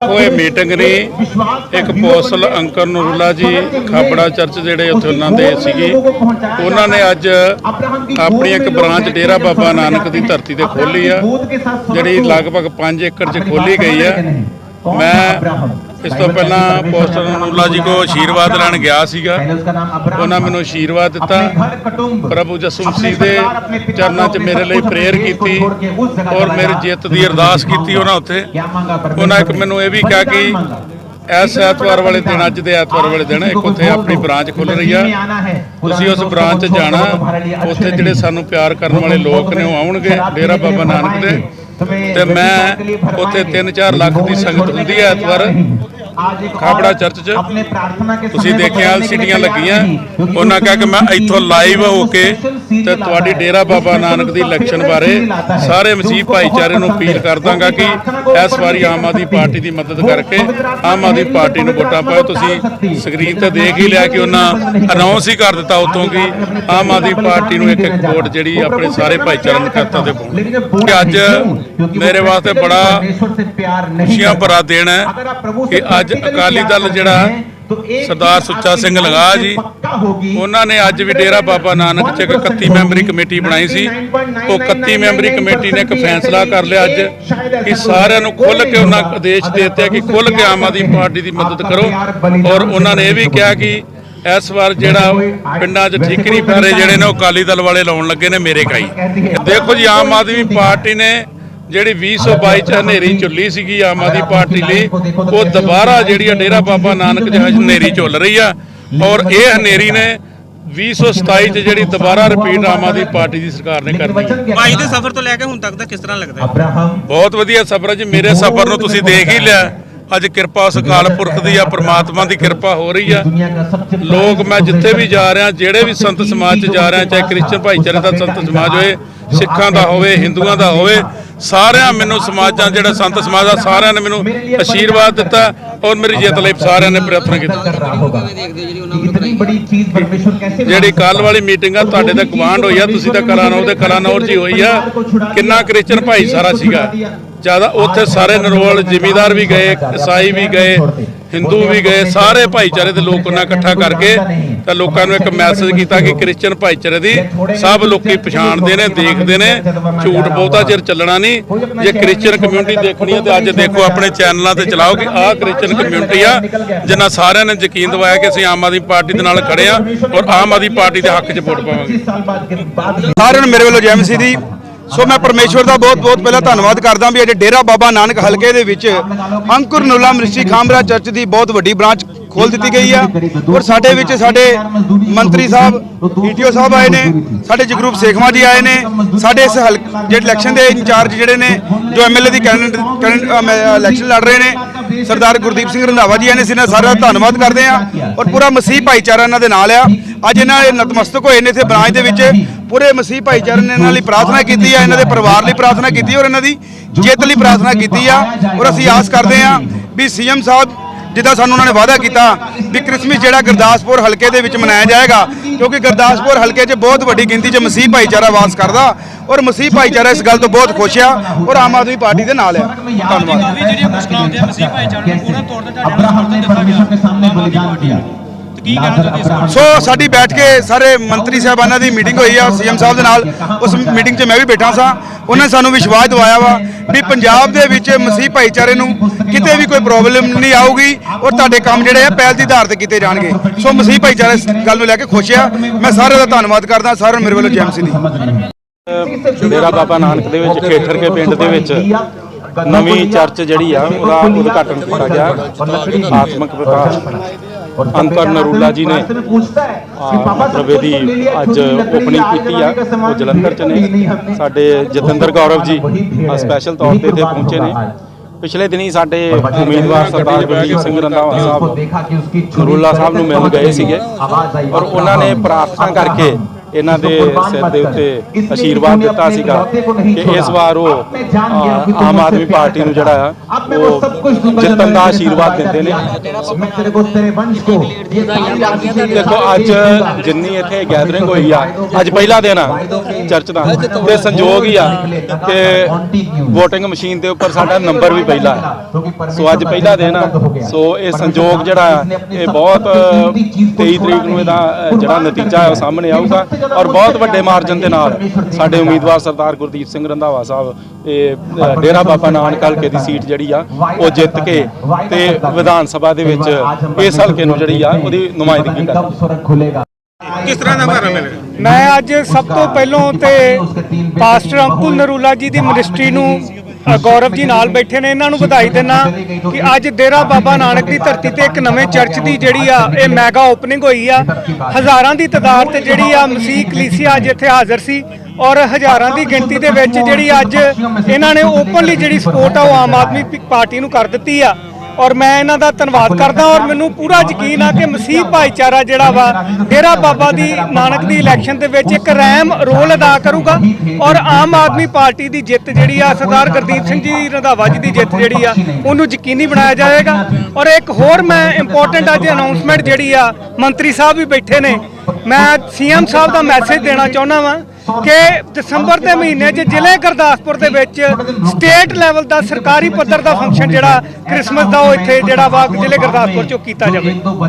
ਕੋਈ ਮੀਟਿੰਗ ਨਹੀਂ ਇੱਕ ਪੋਸਲ ਅੰਕਰ ਨਰੂਲਾ ਜੀ, ਖਾਬੜਾ ਚਰਚ ਜਿਹੜੇ ਉੱਥੇ ਉਹਨਾਂ ਦੇ ਸੀਗੀ, ਉਹਨਾਂ ਨੇ ਅੱਜ ਆਪਣੀ ਇੱਕ ਬ੍ਰਾਂਚ ਡੇਰਾ ਬਾਬਾ ਨਾਨਕ ਦੀ ਧਰਤੀ ਤੇ ਖੋਲੀ ਆ, ਜਿਹੜੀ ਲਗਭਗ 5 ਏਕੜ 'ਚ ਖੋਲੀ ਗਈ ਆ। ਮੈਂ ਇਸ ਤੋਂ ਪਹਿਲਾਂ ਪੋਸਟਰ ਨੂਰੁੱਲਾ ਜੀ ਕੋ ਆਸ਼ੀਰਵਾਦ ਲੈਣ ਗਿਆ ਸੀਗਾ। ਉਹਨਾਂ ਮੈਨੂੰ ਆਸ਼ੀਰਵਾਦ ਦਿੱਤਾ। ਪ੍ਰਭੂ ਯਿਸੂ ਮਸੀਹ ਦੇ ਚਰਨਾਂ 'ਚ ਮੇਰੇ ਲਈ ਪ੍ਰੇਅਰ ਕੀਤੀ ਔਰ ਮੇਰੀ ਜਿੱਤ ਦੀ ਅਰਦਾਸ ਕੀਤੀ ਉਹਨਾਂ ਉੱਥੇ ਉਹਨਾਂ ਇੱਕ ਮੈਨੂੰ ਇਹ ਵੀ ਕਿਹਾ ਕਿ ਇਸ ਐਤਵਾਰ ਵਾਲੇ ਦਿਨ ਅੱਜ ਦੇ ਐਤਵਾਰ ਵਾਲੇ ਦਿਨ ਇੱਕ ਉੱਥੇ ਆਪਣੀ ਬ੍ਰਾਂਚ ਖੁੱਲ ਰਹੀ ਆ। ਤੁਸੀਂ ਉਸ ਬ੍ਰਾਂਚ ਜਾਣਾ ਉੱਥੇ ਜਿਹੜੇ ਸਾਨੂੰ ਪਿਆਰ ਕਰਨ ਵਾਲੇ ਲੋਕ ਨੇ ਉਹ ਆਉਣਗੇ ਡੇਰਾ ਬਾਬਾ ਨਾਨਕ ਦੇ। ਤੇ ਮੈਂ ਉੱਥੇ 3-4 ਲੱਖ ਦੀ ਸੰਗਤ ਹੁੰਦੀ ਹੈ ਐਤਵਾਰ। ਖਾਬੜਾ ਚਰਚ 'ਚ ਤੁਸੀਂ ਦੇਖਿਆ ਸਿਟੀਆਂ ਲੱਗੀਆਂ ਉਹਨਾਂ ਕਹਾ ਕਿ ਮੈਂ ਇੱਥੋਂ ਲਾਈਵ ਹੋ ਕੇ ਤੇ ਤੁਹਾਡੀ ਡੇਰਾ ਬਾਬਾ ਨਾਨਕ ਦੀ ਇਲੈਕਸ਼ਨ ਬਾਰੇ ਸਾਰੇ ਮਸੀਹ ਭਾਈਚਾਰੇ ਨੂੰ ਅਪੀਲ ਕਰ ਦਾਂਗਾ ਕਿ ਇਸ ਵਾਰੀ ਆਮ ਆਦਮੀ ਪਾਰਟੀ ਦੀ ਮਦਦ ਕਰਕੇ ਆਮ ਆਦਮੀ ਪਾਰਟੀ ਨੂੰ ਵੋਟਾਂ ਪਾਓ ਤੁਸੀਂ ਸਕਰੀਨ ਤੇ ਦੇਖ ਹੀ ਲਿਆ ਕਿ ਉਹਨਾਂ ਅਨਾਉਂਸ ਹੀ ਕਰ ਦਿੱਤਾ ਉਤੋਂ ਕਿ ਆਮ ਆਦਮੀ ਪਾਰਟੀ ਨੂੰ ਇੱਕ ਇੱਕ ਵੋਟ ਜਿਹੜੀ ਆਪਣੇ ਸਾਰੇ ਭਾਈਚਾਰੇ ਦੇ ਖਾਤਾ ਤੇ ਪਾਉਣੀ ਕਿ ਅੱਜ ਮੇਰੇ ਵਾਸਤੇ ਬੜਾ ਖੁਸ਼ੀਆਂ ਭਰਾ ਦਿਨ ਹੈ ਕਿ ਅੱਜ ਅੱਜ ਅਕਾਲੀ ਦਲ ਜਿਹੜਾ ਸਰਦਾਰ ਸੁੱਚਾ ਸਿੰਘ ਲਗਾ ਜੀ, ਉਹਨਾਂ ਨੇ ਅੱਜ ਵੀ ਡੇਰਾ ਬਾਬਾ ਨਾਨਕ ਚ ਇੱਕ 31 ਮੈਂਬਰੀ ਕਮੇਟੀ ਬਣਾਈ ਸੀ। ਉਹ 31 ਮੈਂਬਰੀ ਕਮੇਟੀ ਨੇ ਇੱਕ ਫੈਸਲਾ ਕਰ ਲਿਆ ਅੱਜ ਕਿ ਸਾਰਿਆਂ ਨੂੰ ਖੁੱਲ ਕੇ ਉਹਨਾਂ ਆਦੇਸ਼ ਦੇ ਦਿੱਤੇ ਕਿ ਖੁੱਲ ਕੇ ਆਮ ਆਦਮੀ ਪਾਰਟੀ ਦੀ ਮਦਦ ਕਰੋ। ਔਰ ਉਹਨਾਂ ਨੇ ਇਹ ਵੀ ਕਿਹਾ ਕਿ ਇਸ ਵਾਰ ਜਿਹੜਾ ਪਿੰਡਾਂ 'ਚ ਠੀਕਰੀ ਪੈਰੇ ਜਿਹੜੇ ਨੇ ਉਹ ਅਕਾਲੀ ਦਲ ਵਾਲੇ ਲਾਉਣ ਲੱਗੇ ਨੇ ਮੇਰੇ ਕਾਈ। ਦੇਖੋ ਜੀ, ਆਮ ਆਦਮੀ ਪਾਰਟੀ ਨੇ ਜਿਹੜੀ 2022 ਚ ਹਨੇਰੀ ਝੁੱਲੀ ਸੀਗੀ ਆਮ ਆਦਮੀ ਪਾਰਟੀ ਲਈ ਉਹ ਦੁਬਾਰਾ ਜਿਹੜੀ ਆ ਡੇਰਾ ਬਾਬਾ ਨਾਨਕ ਜਹਾਜ਼ ਹਨੇਰੀ ਝੁੱਲ ਰਹੀ ਆ। ਔਰ ਇਹ ਹਨੇਰੀ ਨੇ 2027 ਚ ਜਿਹੜੀ ਦੁਬਾਰਾ ਰਿਪੀਟ ਆਮ ਆਦਮੀ ਪਾਰਟੀ ਦੀ ਸਰਕਾਰ ਨੇ ਕਰਨੀ ਹੈ। ਭਾਈ ਦੇ ਸਫ਼ਰ ਤੋਂ ਲੈ ਕੇ ਹੁਣ ਤੱਕ ਦਾ ਕਿਸ ਤਰ੍ਹਾਂ ਲੱਗਦਾ ਬਹੁਤ ਵਧੀਆ ਸਫ਼ਰ ਹੈ ਜੀ ਮੇਰੇ ਸਫ਼ਰ ਨੂੰ ਤੁਸੀਂ ਦੇਖ ਹੀ ਲਿਆ। ਅੱਜ ਕਿਰਪਾ ਉਸ ਅਕਾਲ ਪੁਰਖ ਦੀ ਆ ਪ੍ਰਮਾਤਮਾ ਦੀ ਕਿਰਪਾ ਹੋ ਰਹੀ ਆ। ਲੋਕ ਮੈਂ ਜਿੱਥੇ ਵੀ ਜਾ ਰਿਹਾ ਜਿਹੜੇ ਵੀ ਸੰਤ ਸਮਾਜ 'ਚ ਜਾ ਰਿਹਾ ਚਾਹੇ ਕ੍ਰਿਸਚਨ ਭਾਈਚਾਰੇ ਦਾ ਸੰਤ ਸਮਾਜ ਹੋਏ ਸਿੱਖਾਂ ਦਾ ਹੋਵੇ ਹਿੰਦੂਆਂ ਦਾ ਹੋਵੇ ਸਾਰਿਆਂ ਮੈਨੂੰ ਸਮਾਜਾਂ ਜਿਹੜਾ ਸੰਤ ਸਮਾਜ ਦਾ ਸਾਰਿਆਂ ਨੇ ਮੈਨੂੰ ਆਸ਼ੀਰਵਾਦ ਦਿੱਤਾ ਔਰ ਮੇਰੀ ਜਿੱਤ ਲਈ ਸਾਰਿਆਂ ਨੇ ਪ੍ਰਾਰਥਨਾ ਕੀਤੀ। ਜਿਹੜੀ ਕੱਲ ਵਾਲੀ ਮੀਟਿੰਗ ਆ ਤੁਹਾਡੇ ਤੇ ਗਵਾਂਡ ਹੋਈ ਆ ਤੁਸੀਂ ਤਾਂ ਕਲਾਨੌਰ ਦੇ ਕਲਾਨੌਰ ਹੀ ਹੋਈ ਆ। ਕਿੰਨਾ ਕ੍ਰਿਸਚਨ ਭਾਈਚਾਰਾ ਸੀਗਾ। ਜ਼ਿਆਦਾ ਉੱਥੇ ਸਾਰੇ ਨਰੋਲ ਜ਼ਿਮੀਦਾਰ ਵੀ ਗਏ ਈਸਾਈ ਵੀ ਗਏ। ਹਿੰਦੂ ਵੀ ਗਏ ਸਾਰੇ ਭਾਈਚਾਰੇ ਦੇ ਲੋਕ ਉਹਨਾਂ ਇਕੱਠਾ ਕਰਕੇ ਤਾਂ ਲੋਕਾਂ ਨੂੰ ਇੱਕ ਮੈਸੇਜ ਕੀਤਾ ਕਿ ਕ੍ਰਿਸਚਨ ਭਾਈਚਾਰੇ ਦੀ ਸਭ ਲੋਕੀ ਪਛਾਣਦੇ ਨੇ ਦੇਖਦੇ ਨੇ। ਝੂਠ ਬਹੁਤਾ ਚਿਰ ਚੱਲਣਾ ਨਹੀਂ। ਜੇ ਕ੍ਰਿਸਚਨ ਕਮਿਊਨਿਟੀ ਦੇਖਣੀ ਹੈ ਤੇ ਅੱਜ ਦੇਖੋ ਆਪਣੇ ਚੈਨਲਾਂ ਤੇ ਚਲਾਓ ਕਿ ਆਹ ਕ੍ਰਿਸਚਨ ਕਮਿਊਨਿਟੀ ਆ ਜਿਨ੍ਹਾਂ ਸਾਰਿਆਂ ਨੇ ਯਕੀਨ ਦਿਵਾਇਆ ਕਿ ਅਸੀਂ ਆਮ ਆਦਮੀ ਪਾਰਟੀ ਦੇ ਨਾਲ ਖੜੇ ਆ ਔਰ ਆਮ ਆਦਮੀ ਪਾਰਟੀ ਦੇ ਹੱਕ 'ਚ ਵੋਟ ਪਾਵਾਂਗੇ। ਸਾਰਿਆਂ ਨੂੰ ਮੇਰੇ ਵੱਲੋਂ ਜੈ ਮਸੀਹ ਦੀ ਸੋ ਮੈਂ ਪਰਮੇਸ਼ਵਰ ਦਾ ਬਹੁਤ ਬਹੁਤ ਪਹਿਲਾਂ ਧੰਨਵਾਦ ਕਰਦਾ ਵੀ ਅੱਜ ਡੇਰਾ ਬਾਬਾ ਨਾਨਕ ਹਲਕੇ ਦੇ ਵਿੱਚ ਅੰਕੁਰ ਨੂਲਾ ਮਿਨਿਸਟਰੀ ਖਾਮਰਾ ਚਰਚ ਦੀ ਬਹੁਤ ਵੱਡੀ ਬ੍ਰਾਂਚ ਖੋਲ ਦਿੱਤੀ ਗਈ ਆ ਔਰ ਸਾਡੇ ਵਿੱਚ ਸਾਡੇ ਮੰਤਰੀ ਸਾਹਿਬ ਈਟੀਓ ਸਾਹਿਬ ਆਏ ਨੇ, ਸਾਡੇ ਜਗਰੂਪ ਸੇਖਵਾ ਜੀ ਆਏ ਨੇ, ਸਾਡੇ ਇਸ ਹਲਕ, ਜਿਹੜੇ ਇਲੈਕਸ਼ਨ ਦੇ ਇੰਚਾਰਜ ਜਿਹੜੇ ਨੇ, ਜੋ ਐਮਐਲਏ ਦੀ ਕੈਂਡੀਡੇਟ ਇਲੈਕਸ਼ਨ ਲੜ ਰਹੇ ਨੇ, ਸਰਦਾਰ ਗੁਰਦੀਪ ਸਿੰਘ ਰੰਧਾਵਾ ਜੀ ਆਏ ਨੇ ਅਸੀਂ ਇਹਨਾਂ ਸਾਰਿਆਂ ਦਾ ਧੰਨਵਾਦ ਕਰਦੇ ਆ ਔਰ ਪੂਰਾ ਮਸੀਹ ਭਾਈਚਾਰਾ ਇਹਨਾਂ ਦੇ ਨਾਲ ਆ। ਅੱਜ ਇਹਨਾਂ ਇਹ ਨਤਮਸਤਕ ਹੋਏ ਨੇ ਇੱਥੇ ਬ੍ਰਾਂਚ ਦੇ ਵਿੱਚ। ਪੂਰੇ ਮਸੀਹ ਭਾਈਚਾਰੇ ਨੇ ਇਹਨਾਂ ਲਈ ਪ੍ਰਾਰਥਨਾ ਕੀਤੀ ਆ ਇਹਨਾਂ ਦੇ ਪਰਿਵਾਰ ਲਈ ਪ੍ਰਾਰਥਨਾ ਕੀਤੀ ਔਰ ਇਹਨਾਂ ਦੀ ਜਿੱਤ ਲਈ ਪ੍ਰਾਰਥਨਾ ਕੀਤੀ ਆ। ਔਰ ਅਸੀਂ ਆਸ ਕਰਦੇ ਆ ਵੀ ਸੀਐਮ ਸਾਹਿਬ ਜਿੱਦਾਂ ਸਾਨੂੰ ਉਹਨਾਂ ਨੇ ਵਾਅਦਾ ਕੀਤਾ ਵੀ ਕ੍ਰਿਸਮਸ ਜਿਹੜਾ ਗੁਰਦਾਸਪੁਰ ਹਲਕੇ ਦੇ ਵਿੱਚ ਮਨਾਇਆ ਜਾਏਗਾ ਕਿਉਂਕਿ ਗੁਰਦਾਸਪੁਰ ਹਲਕੇ 'ਚ ਬਹੁਤ ਵੱਡੀ ਗਿਣਤੀ 'ਚ ਮਸੀਹ ਭਾਈਚਾਰਾ ਵਾਸ ਕਰਦਾ ਔਰ ਮਸੀਹ ਭਾਈਚਾਰਾ ਇਸ ਗੱਲ ਤੋਂ ਬਹੁਤ ਖੁਸ਼ ਆ ਔਰ ਆਮ ਆਦਮੀ ਪਾਰਟੀ ਦੇ ਨਾਲ ਆ। ਧੰਨਵਾਦ। ਜਿਹੜੀਆਂ ਮੁਸ਼ਕਲਾਂ ਆਉਂਦੀਆਂ ਮਸੀਹ ਭਾਈਚਾਰੇ ਨੂੰ ਪੂਰਾ ਤੌਰ ਤੇ ਤੁਹਾਡੇ ਨਾਲ ਸਮਰਥਨ ਦਿੱਤਾ ਗਿਆ ਸੋ ਸਾਡੀ ਬੈਠ ਕੇ ਸਾਰੇ ਮੰਤਰੀ ਸਾਹਿਬਾਨਾਂ ਦੀ ਮੀਟਿੰਗ ਹੋਈ ਆ ਸੀਐਮ ਸਾਹਿਬ ਦੇ ਨਾਲ। ਉਸ ਮੀਟਿੰਗ 'ਚ ਮੈਂ ਵੀ ਬੈਠਾ ਸਾਂ। ਉਹਨਾਂ ਸਾਨੂੰ ਵਿਸ਼ਵਾਸ ਦਿਵਾਇਆ ਵਾ ਵੀ ਪੰਜਾਬ ਦੇ ਵਿੱਚ ਮਸੀਹ ਭਾਈਚਾਰੇ ਨੂੰ ਕਿਤੇ ਵੀ ਕੋਈ ਪ੍ਰੋਬਲਮ ਨਹੀਂ ਆਊਗੀ ਔਰ ਤੁਹਾਡੇ ਕੰਮ ਜਿਹੜੇ ਆ ਪਹਿਲ ਦੀ ਆਧਾਰ ਤੇ ਕੀਤੇ ਜਾਣਗੇ। ਸੋ ਮਸੀਹ ਭਾਈਚਾਰਾ ਇਸ ਗੱਲ ਨੂੰ ਲੈ ਕੇ ਖੁਸ਼ ਆ। ਮੈਂ ਸਾਰਿਆਂ ਦਾ ਧੰਨਵਾਦ ਕਰਦਾ ਸਾਰਿਆਂ ਨੂੰ ਮੇਰੇ ਵੱਲੋਂ ਜੈ ਮਸੀਹ ਦੀ। ਡੇਰਾ ਬਾਬਾ ਨਾਨਕ ਦੇ ਵਿੱਚ ਖੇਠਰ ਕੇ ਪਿੰਡ ਦੇ ਵਿੱਚ ਨਵੀਂ ਚਰਚ ਜਿਹੜੀ ਆ ਉਹਦਾ ਉਦਘਾਟਨ ਕੀਤਾ ਗਿਆ। ਆਤਮਿਕ ਵਿਕਾਸ। ਅੰਕਰ ਨਰੂਲਾ ਜੀ ਨੇ ਮਤਲਬ ਇਹਦੀ ਅੱਜ ਓਪਨਿੰਗ ਕੀਤੀ ਆ ਉਹ ਜਲੰਧਰ ਚ ਨੇ। ਸਾਡੇ ਜਤਿੰਦਰ ਗੌਰਵ ਜੀ ਸਪੈਸ਼ਲ ਤੌਰ ਤੇ ਇੱਥੇ ਪਹੁੰਚੇ ਨੇ। ਪਿਛਲੇ ਦਿਨੀ ਸਾਡੇ ਉਮੀਦਵਾਰ ਸਰਦਾਰ ਗੁਰਜੀਤ ਸਿੰਘ ਰੰਧਾਵਾ ਸਾਹਿਬ ਨਰੂਲਾ ਸਾਹਿਬ ਨੂੰ ਮਿਲਣ ਗਏ ਸੀਗੇ। ਔਰ ਉਹਨਾਂ ਨੇ ਪ੍ਰਾਰਥਨਾ ਕਰਕੇ ਇਹਨਾਂ ਦੇ ਸਿਰ ਦੇ ਉੱਤੇ ਆਸ਼ੀਰਵਾਦ ਦਿੱਤਾ ਸੀਗਾ ਕਿ ਇਸ ਵਾਰ ਉਹ ਆਮ ਆਦਮੀ ਪਾਰਟੀ ਨੂੰ ਜਿਹੜਾ ਆ ਉਹ ਜਿੱਤਣ ਦਾ ਆਸ਼ੀਰਵਾਦ ਦਿੰਦੇ ਨੇ। ਦੇਖੋ ਅੱਜ ਜਿੰਨੀ ਇੱਥੇ ਗੈਦਰਿੰਗ ਹੋਈ ਆ ਅੱਜ ਪਹਿਲਾ ਦਿਨ ਆ। ਚਰਚ ਦਾ ਤੇ ਸੰਜੋਗ ਹੀ ਆ ਕਿ VOTING ਮਸ਼ੀਨ ਦੇ ਉੱਪਰ ਸਾਡਾ ਨੰਬਰ ਵੀ ਪਹਿਲਾ ਹੈ। ਸੋ ਅੱਜ ਪਹਿਲਾ ਦਿਨ ਆ। ਸੋ ਇਹ ਸੰਜੋਗ ਜਿਹੜਾ ਇਹ ਬਹੁਤ 23 ਤਰੀਕ ਨੂੰ ਇਹਦਾ ਜਿਹੜਾ ਨਤੀਜਾ ਹੈ ਉਹ ਸਾਹਮਣੇ ਆਊਗਾ। ਔਰ ਬਹੁਤ ਵੱਡੇ ਮਾਰਜਨ ਦੇ ਨਾਲ ਸਾਡੇ ਉਮੀਦਵਾਰ ਸਰਦਾਰ ਗੁਰਦੀਪ ਸਿੰਘ ਰੰਧਾਵਾ ਸਾਹਿਬ ਇਹ ਡੇਰਾ ਬਾਬਾ ਨਾਨਕ ਹਲਕੇ ਦੀ ਸੀਟ ਜਿਹੜੀ ਆ ਉਹ ਜਿੱਤ ਕੇ ਤੇ ਵਿਧਾਨ ਸਭਾ ਦੇ ਵਿੱਚ ਇਸ ਹਲਕੇ ਨੂੰ ਜਿਹੜੀ ਆ ਉਹਦੀ ਨੁਮਾਇੰਦਗੀ ਕਰਨਗੇ ਕਿਸ ਤਰ੍ਹਾਂ ਦਾ ਮਾਰਾ ਮਿਲੇ ਮੈਂ ਅੱਜ ਸਭ ਤੋਂ ਪਹਿਲਾਂ ਤੇ ਪਾਸਟਰ ਅੰਕੁਲ ਨਰੂਲਾ ਜੀ ਦੀ ਮਿਨਿਸਟਰੀ ਨੂੰ ਗੌਰਵ ਜੀ ਨਾਲ ਬੈਠੇ ਨੇ, ਇਹਨਾਂ ਨੂੰ ਵਧਾਈ ਦਿੰਨਾ ਕਿ ਅੱਜ ਡੇਰਾ ਬਾਬਾ ਨਾਨਕ ਦੀ ਧਰਤੀ ਤੇ ਇੱਕ ਨਵੇਂ ਚਰਚ ਦੀ ਜਿਹੜੀ ਆ, ਇਹ ਮੈਗਾ ਓਪਨਿੰਗ ਹੋਈ ਆ। ਹਜ਼ਾਰਾਂ ਦੀ ਤਾਦਾਦ ਤੇ ਜਿਹੜੀ ਆ, ਮਸੀਹ ਕਲੀਸਿਆ ਅੱਜ ਇੱਥੇ ਹਾਜ਼ਰ ਸੀ ਔਰ ਹਜ਼ਾਰਾਂ ਦੀ ਗਿਣਤੀ ਦੇ ਵਿੱਚ ਜਿਹੜੀ ਅੱਜ ਇਹਨਾਂ ਨੇ ਓਪਨਲੀ ਜਿਹੜੀ ਸਪੋਰਟ ਆ, ਉਹ ਆਮ ਆਦਮੀ ਪਾਰਟੀ ਨੂੰ ਕਰ ਦਿੱਤੀ ਆ। ਔਰ ਮੈਂ ਇਹਨਾਂ ਦਾ ਧੰਨਵਾਦ ਕਰਦਾ ਔਰ ਮੈਨੂੰ ਪੂਰਾ ਯਕੀਨ ਆ ਕਿ ਮਸੀਹ ਭਾਈਚਾਰਾ ਜਿਹੜਾ ਵਾ ਡੇਰਾ ਬਾਬਾ ਦੀ ਨਾਨਕ ਦੀ ਇਲੈਕਸ਼ਨ ਦੇ ਵਿੱਚ ਇੱਕ ਰੈਮ ਰੋਲ ਅਦਾ ਕਰੂਗਾ ਔਰ ਆਮ ਆਦਮੀ ਪਾਰਟੀ ਦੀ ਜਿੱਤ ਜਿਹੜੀ ਆ ਸਰਦਾਰ ਗੁਰਦੀਪ ਸਿੰਘ ਜੀ ਰੰਧਾਵਾ ਜੀ ਦੀ ਜਿੱਤ ਜਿਹੜੀ ਆ ਉਹਨੂੰ ਯਕੀਨੀ ਬਣਾਇਆ ਜਾਏਗਾ। ਔਰ ਇੱਕ ਹੋਰ ਮੈਂ ਇੰਪੋਰਟੈਂਟ ਅੱਜ ਅਨਾਉਂਸਮੈਂਟ ਜਿਹੜੀ ਆ ਮੰਤਰੀ ਸਾਹਿਬ ਵੀ ਬੈਠੇ ਨੇ। ਮੈਂ ਸੀਐਮ ਸਾਹਿਬ ਦਾ ਮੈਸੇਜ ਦੇਣਾ ਚਾਹੁੰਦਾ ਵਾਂ। ਕਿ ਦਸੰਬਰ ਦੇ ਮਹੀਨੇ 'ਚ ਜ਼ਿਲ੍ਹੇ ਗੁਰਦਾਸਪੁਰ ਦੇ ਵਿੱਚ ਸਟੇਟ ਲੈਵਲ ਦਾ ਸਰਕਾਰੀ ਪੱਧਰ ਦਾ ਫੰਕਸ਼ਨ ਜਿਹੜਾ ਕ੍ਰਿਸਮਸ ਦਾ ਉਹ ਇੱਥੇ ਜਿਹੜਾ ਵਾ ਜ਼ਿਲ੍ਹੇ ਗੁਰਦਾਸਪੁਰ 'ਚੋਂ ਕੀਤਾ ਜਾਵੇ।